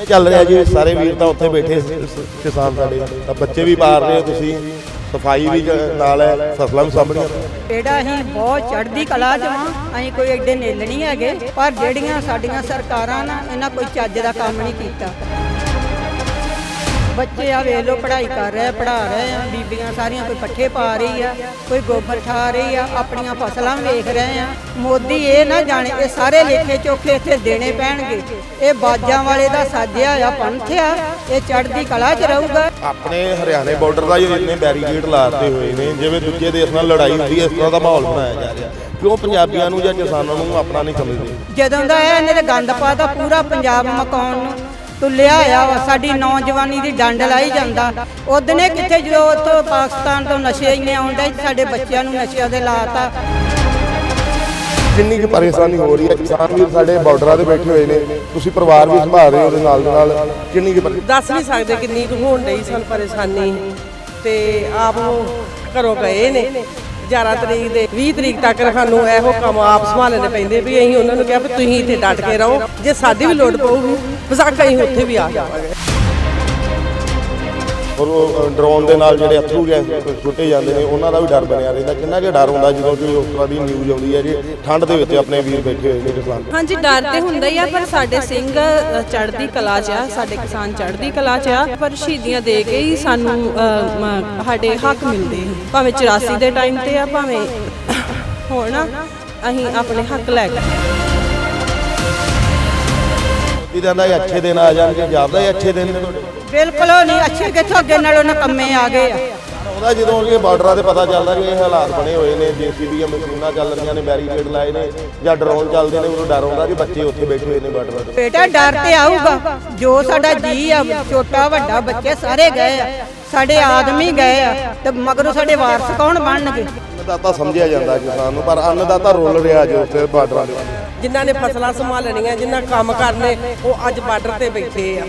ਕਿਵੇਂ ਚੱਲ ਰਿਹਾ ਜੀ? ਸਾਰੇ ਵੀਰ ਤਾਂ ਉੱਥੇ ਬੈਠੇ ਕਿਸਾਨ ਸਾਡੇ। ਤਾਂ ਬੱਚੇ ਵੀ ਪਾਰ ਰਹੇ ਹੋ ਤੁਸੀਂ। ਸਫ਼ਾਈ ਵੀ ਨਾਲ ਹੈ, ਫਸਲਾਂ ਵੀ ਸਾਂਭਣੀਆਂ। ਜਿਹੜਾ ਅਸੀਂ ਬਹੁਤ ਚੜ੍ਹਦੀ ਕਲਾ ਚ ਵਾਂ। ਅਸੀਂ ਕੋਈ ਐਡੇ ਨੇਲ ਨਹੀਂ ਹੈਗੇ, ਪਰ ਜਿਹੜੀਆਂ ਸਾਡੀਆਂ ਸਰਕਾਰਾਂ ਨਾ, ਇਹਨਾਂ ਕੋਈ ਚੱਜ ਦਾ ਕੰਮ ਨਹੀਂ ਕੀਤਾ। ਬੱਚੇ ਆ ਵੇਖ ਲੋ ਪੜ੍ਹਾਈ ਕਰ ਰਹੇ ਪੜ੍ਹਾ ਰਹੇ ਆ ਬੀਬੀਆਂ ਸਾਰੀਆਂ ਕੋਈ ਪੱਠੇ ਪਾ ਰਹੀ ਆ ਕੋਈ ਗੋਬਰ ਠਾ ਰਹੀ ਆ ਆਪਣੀਆਂ ਫਸਲਾਂ ਵੇਖ ਰਹੇ ਆ। ਮੋਦੀ ਇਹ ਨਾ ਜਾਣੇ ਇਹ ਸਾਰੇ ਲੇਖੇ ਚੋਖੇ ਇੱਥੇ ਦੇਣੇ ਪੈਣਗੇ। ਇਹ ਬਾਜਾਂ ਵਾਲੇ ਦਾ ਸਾਜਿਆ ਆ ਪੰਥ ਆ ਇਹ ਚੜ੍ਹਦੀ ਕਲਾ ਚ ਰਹੂਗਾ। ਆਪਣੇ ਹਰਿਆਣੇ ਬਾਰਡਰ ਦਾ ਇੰਨੇ ਬੈਰੀਕੇਡ ਲਾਤੇ ਹੋਏ ਨੇ ਜਿਵੇਂ ਦੂਜੇ ਦੇਸ਼ ਨਾਲ ਲੜਾਈ ਹੁੰਦੀ ਹੈ ਇਸ ਤਰ੍ਹਾਂ ਦਾ ਮਾਹੌਲ ਬਣਾਇਆ ਜਾ ਰਿਹਾ। ਕਿਉਂ ਪੰਜਾਬੀਆਂ ਨੂੰ ਜਾਂ ਕਿਸਾਨਾਂ ਨੂੰ ਆਪਣਾ ਨਹੀਂ ਸਮਝਦੇ? ਜਦੋਂ ਦਾ ਇਹ ਇਹਨੇ ਗੰਦ ਪਾਤਾ ਪੂਰਾ ਪੰਜਾਬ ਮਕਾਉਣ ਨੂੰ ਤੁਲਿਆ ਆ ਵਾ ਸਾਡੀ ਨੌਜਵਾਨੀ ਦੀ ਡੰਡ ਲਾਈ ਜਾਂਦਾ। ਉਹਦਨੇ ਕਿੱਥੇ ਜਦੋਂ ਉੱਥੋਂ ਪਾਕਿਸਤਾਨ ਤੋਂ ਨਸ਼ੇ ਇੰਨੇ ਆਉਂਦੇ ਸਾਡੇ ਬੱਚਿਆਂ ਨੂੰ ਨਸ਼ਿਆਂ ਦੇ ਲਾਤਾ। ਕਿੰਨੀ ਕੁ ਪਰੇਸ਼ਾਨੀ ਹੋ ਰਹੀ ਹੈ ਕਿਸਾਨ ਵੀਰ ਸਾਡੇ ਬਾਰਡਰਾਂ ਤੇ ਬੈਠੇ ਹੋਏ ਨੇ ਤੁਸੀਂ ਪਰਿਵਾਰ ਵੀ ਸੰਭਾਲ ਰਹੇ ਹੋ ਉਹਦੇ ਨਾਲ ਦੇ ਨਾਲ ਕਿੰਨੀ ਕੁ ਦੱਸ ਨਹੀਂ ਸਕਦੇ ਕਿੰਨੀ ਕੁ ਹੋਣ ਡਈ ਸਾਨੂੰ ਪਰੇਸ਼ਾਨੀ। ਤੇ ਆਪ ਉਹ ਘਰੋਂ ਗਏ ਨੇ। 11 ਤਰੀਕ ਦੇ 20 ਤਰੀਕ ਤੱਕ ਸਾਨੂੰ ਇਹੋ ਕੰਮ ਆਪ ਸੰਭਾਲਣੇ ਪੈਂਦੇ ਵੀ ਅਸੀਂ ਉਹਨਾਂ ਨੂੰ ਕਿਹਾ ਵੀ ਤੁਸੀਂ ਇੱਥੇ ਡਟ ਕੇ ਰਹੋ। ਜੇ ਸਾਡੀ ਵੀ ਲੋੜ ਪਊਗੀ ਬਸਾਕਾ ਅਸੀਂ ਉੱਥੇ ਵੀ ਆ। ਜਾਵਾਂਗੇ ਔਰ ਉਹ ਡਰੋਨ ਦੇ ਨਾਲ ਜਿਹੜੇ ਅਥਰੂ ਗੈਸ ਛੁੱਟੇ ਜਾਂਦੇ ਨੇ ਉਹਨਾਂ ਦਾ ਵੀ ਡਰ ਬਣਿਆ ਰਹਿੰਦਾ। ਕਿੰਨਾ ਕੁ ਡਰ ਹੁੰਦਾ ਜਦੋਂ ਕੋਈ ਉਸ ਤਰ੍ਹਾਂ ਦੀ ਨਿਊਜ਼ ਆਉਂਦੀ ਹੈ ਜੀ ਠੰਡ ਦੇ ਵਿੱਚ ਆਪਣੇ ਵੀਰ ਬੈਠੇ ਹੋਏ ਨੇ ਕਿਸਾਨ। ਹਾਂਜੀ ਡਰ ਤੇ ਹੁੰਦਾ ਹੀ ਆ ਪਰ ਸਾਡੇ ਸਿੰਘ ਚੜ੍ਹਦੀ ਕਲਾ 'ਚ ਆ ਸਾਡੇ ਕਿਸਾਨ ਚੜ੍ਹਦੀ ਕਲਾ 'ਚ ਆ ਪਰ ਸ਼ਹੀਦੀਆਂ ਦੇ ਕੇ ਹੀ ਸਾਨੂੰ ਸਾਡੇ ਹੱਕ ਮਿਲਦੇ ਆ। ਭਾਵੇਂ 84 ਦੇ ਟਾਈਮ ਤੇ ਆ ਭਾਵੇਂ ਹੁਣ ਅਸੀਂ ਆਪਣੇ ਹੱਕ ਲੈ ਕੇ। ਮੋਦੀ ਕਹਿੰਦਾ ਇਹ ਅੱਛੇ ਦਿਨ ਆ ਜਾਣਗੇ ਜਾਪਦਾ ਇਹ ਅੱਛੇ ਦਿਨ ਨੇ। ਤੁਹਾਡੇ ਬਿਲਕੁਲ ਉਹ ਨਹੀਂ ਅੱਛੇ ਕਿੱਥੋਂ ਅੱਗੇ ਨਾਲੋਂ ਨਕੰਮੇ ਆ ਗਏ ਆ। ਉਹਦਾ ਜਦੋਂ ਇਹ ਬਾਰਡਰਾਂ ਤੇ ਪਤਾ ਚੱਲਦਾ ਕਿ ਇਹ ਹਾਲਾਤ ਬਣੇ ਹੋਏ ਨੇ ਜੀਸੀਬੀ ਮਸ਼ੀਨਾਂ ਚੱਲ ਰਹੀਆਂ ਨੇ ਬੈਰੀਕੇਡ ਲਾਏ ਨੇ ਜਾਂ ਡਰੋਨ ਚੱਲਦੇ ਨੇ ਉਦੋਂ ਡਰ ਆਉਂਦਾ ਕਿ ਬੱਚੇ ਉੱਥੇ ਬੈਠੇ ਹੋਏ ਨੇ ਬਾਰਡਰਾਂ ਤੇ। ਬੇਟਾ ਡਰ ਤੇ ਆਊਗਾ। ਜੋ ਸਾਡਾ ਜੀ ਆ ਛੋਟਾ ਵੱਡਾ ਬੱਚੇ ਸਾਰੇ ਗਏ ਆ। ਸਾਡੇ ਆਦਮੀ ਗਏ ਆ ਤੇ ਮਗਰੋਂ ਸਾਡੇ ਵਾਰਸ ਕੌਣ ਬਣਨਗੇ? ਅੰਨਦਾਤਾ ਸਮਝਿਆ ਜਾਂਦਾ ਕਿਸਾਨ ਨੂੰ ਪਰ ਅੰਨਦਾਤਾ ਰੋਲ ਰਿਹਾ ਜੋ ਉੱਥੇ ਬਾਰਡਰਾਂ ਦੇ ਜਿਨ੍ਹਾਂ ਨੇ ਫਸਲਾਂ ਸੰਭਾਲਣੀਆਂ ਜਿਨ੍ਹਾਂ ਕੰਮ ਕਰਨੇ ਉਹ ਅੱਜ ਬਾਰਡਰ ਤੇ ਬੈਠੇ ਆ।